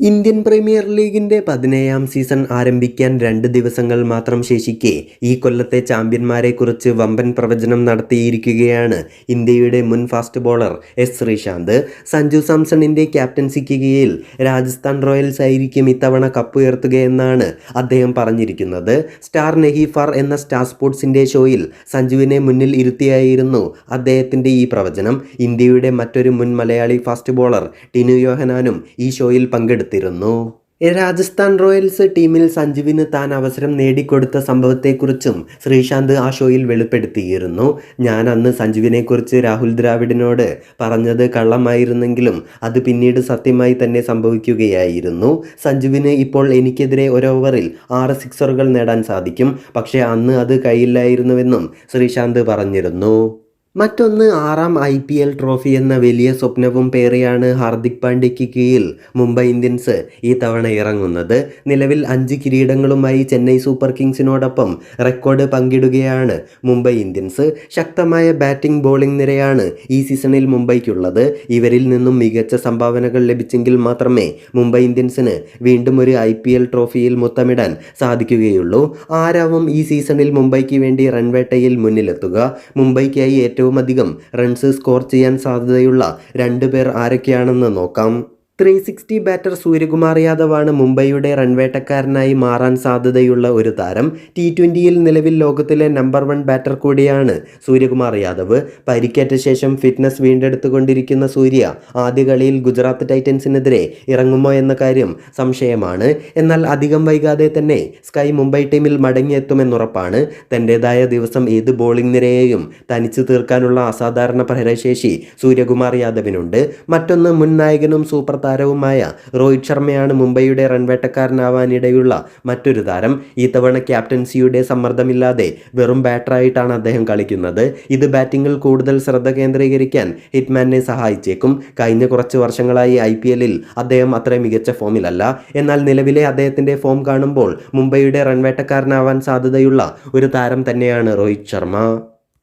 Indian premier ലീഗിന്റെ പതിനേഴാം season ആരംഭിക്കാൻ രണ്ട് ദിവസങ്ങൾ മാത്രം ശേഷിക്കെ ഈ കൊല്ലത്തെ ചാമ്പ്യന്മാരെക്കുറിച്ച് വമ്പൻ പ്രവചനം നടത്തിയിരിക്കുകയാണ് ഇന്ത്യയുടെ മുൻ fast bowler S Sreesanth. Sanju സാംസണിന്റെ ക്യാപ്റ്റൻസിക്ക് കീഴിൽ രാജസ്ഥാൻ റോയൽസ് ആയിരിക്കും ഇത്തവണ കപ്പുയർത്തുകയെന്നാണ് അദ്ദേഹം പറഞ്ഞിരിക്കുന്നത്. സ്റ്റാർ നെഹിഫാർ എന്ന സ്റ്റാർ സ്പോർട്സിന്റെ ഷോയിൽ സഞ്ജുവിനെ മുന്നിൽ ഇരുത്തിയായിരുന്നു അദ്ദേഹത്തിന്റെ ഈ പ്രവചനം. ഇന്ത്യയുടെ മറ്റൊരു മുൻ മലയാളി ഫാസ്റ്റ് ബോളർ ടിനു യോഹനാനും ഈ ഷോയിൽ പങ്കെടുത്തിരുന്നു രാജസ്ഥാൻ റോയൽസ് ടീമിൽ സഞ്ജുവിന് താൻ അവസരം നേടിക്കൊടുത്ത സംഭവത്തെക്കുറിച്ചും ശ്രീശാന്ത് ആ ഷോയിൽ വെളിപ്പെടുത്തിയിരുന്നു. ഞാൻ അന്ന് സഞ്ജുവിനെക്കുറിച്ച് രാഹുൽ ദ്രാവിഡിനോട് പറഞ്ഞത് കള്ളമായിരുന്നെങ്കിലും അത് പിന്നീട് സത്യമായി തന്നെ സംഭവിക്കുകയായിരുന്നു. സഞ്ജുവിന് ഇപ്പോൾ എനിക്കെതിരെ ഒരോവറിൽ ആറ് സിക്സറുകൾ നേടാൻ സാധിക്കും. പക്ഷേ അന്ന് അത് കയ്യില്ലായിരുന്നുവെന്നും ശ്രീശാന്ത് പറഞ്ഞിരുന്നു. മറ്റൊന്ന് ആറാം ഐ പി എൽ ട്രോഫി എന്ന വലിയ സ്വപ്നവും പേറിയാണ് ഹാർദിക് പാണ്ഡ്യയ്ക്ക് കീഴിൽ മുംബൈ ഇന്ത്യൻസ് ഈ തവണ ഇറങ്ങുന്നത്. നിലവിൽ അഞ്ച് കിരീടങ്ങളുമായി ചെന്നൈ സൂപ്പർ കിങ്സിനോടൊപ്പം റെക്കോർഡ് പങ്കിടുകയാണ് മുംബൈ ഇന്ത്യൻസ്. ശക്തമായ ബാറ്റിംഗ് ബോളിംഗ് നിരയാണ് ഈ സീസണിൽ മുംബൈക്കുള്ളത്. ഇവരിൽ നിന്നും മികച്ച സംഭാവനകൾ ലഭിച്ചെങ്കിൽ മാത്രമേ മുംബൈ ഇന്ത്യൻസിന് വീണ്ടും ഒരു ഐ പി എൽ ട്രോഫിയിൽ മുത്തമിടാൻ സാധിക്കുകയുള്ളൂ. ആരാവും ഈ സീസണിൽ മുംബൈക്ക് വേണ്ടി റൺവേട്ടയിൽ മുന്നിലെത്തുക? മുംബൈക്കായി ഏറ്റവും അധികം റൺസ് സ്കോർ ചെയ്യാൻ സാധ്യതയുള്ള രണ്ട് പേർ ആരൊക്കെയാണെന്ന് നോക്കാം. ത്രീ സിക്സ്റ്റി ബാറ്റർ സൂര്യകുമാർ യാദവാണ് മുംബൈയുടെ റൺവേട്ടക്കാരനായി മാറാൻ സാധ്യതയുള്ള ഒരു താരം. ടി ട്വന്റിയിൽ നിലവിൽ ലോകത്തിലെ നമ്പർ വൺ ബാറ്റർ കൂടിയാണ് സൂര്യകുമാർ യാദവ്. പരിക്കേറ്റ ശേഷം ഫിറ്റ്നസ് വീണ്ടെടുത്തുകൊണ്ടിരിക്കുന്ന സൂര്യ ആദ്യ കളിയിൽ ഗുജറാത്ത് ടൈറ്റൻസിനെതിരെ ഇറങ്ങുമോ എന്ന കാര്യം സംശയമാണ്. എന്നാൽ അധികം വൈകാതെ തന്നെ സ്കൈ മുംബൈ ടീമിൽ മടങ്ങിയെത്തുമെന്നുറപ്പാണ്. തന്റെതായ ദിവസം ഏത് ബോളിംഗ് നിരയെയും തനിച്ചു തീർക്കാനുള്ള അസാധാരണ പ്രഹരശേഷി സൂര്യകുമാർ യാദവിനുണ്ട്. മറ്റൊന്ന് മുൻ നായകനും സൂപ്പർ താരവുമായ രോഹിത് ശർമ്മയാണ് മുംബൈയുടെ റൺവേട്ടക്കാരനാവാനിടയുള്ള മറ്റൊരു താരം. ഈ തവണ ക്യാപ്റ്റൻസിയുടെ സമ്മർദ്ദമില്ലാതെ വെറും ബാറ്ററായിട്ടാണ് അദ്ദേഹം കളിക്കുന്നത്. ഇത് ബാറ്റിംഗിൽ കൂടുതൽ ശ്രദ്ധ കേന്ദ്രീകരിക്കാൻ ഹിറ്റ്മാനെ സഹായിച്ചേക്കും. കഴിഞ്ഞ കുറച്ച് വർഷങ്ങളായി ഐ പി എല്ലിൽ അദ്ദേഹം അത്ര മികച്ച ഫോമിലല്ല. എന്നാൽ നിലവിലെ അദ്ദേഹത്തിന്റെ ഫോം കാണുമ്പോൾ മുംബൈയുടെ റൺവേട്ടക്കാരനാവാൻ സാധ്യതയുള്ള ഒരു താരം തന്നെയാണ് രോഹിത് ശർമ്മ.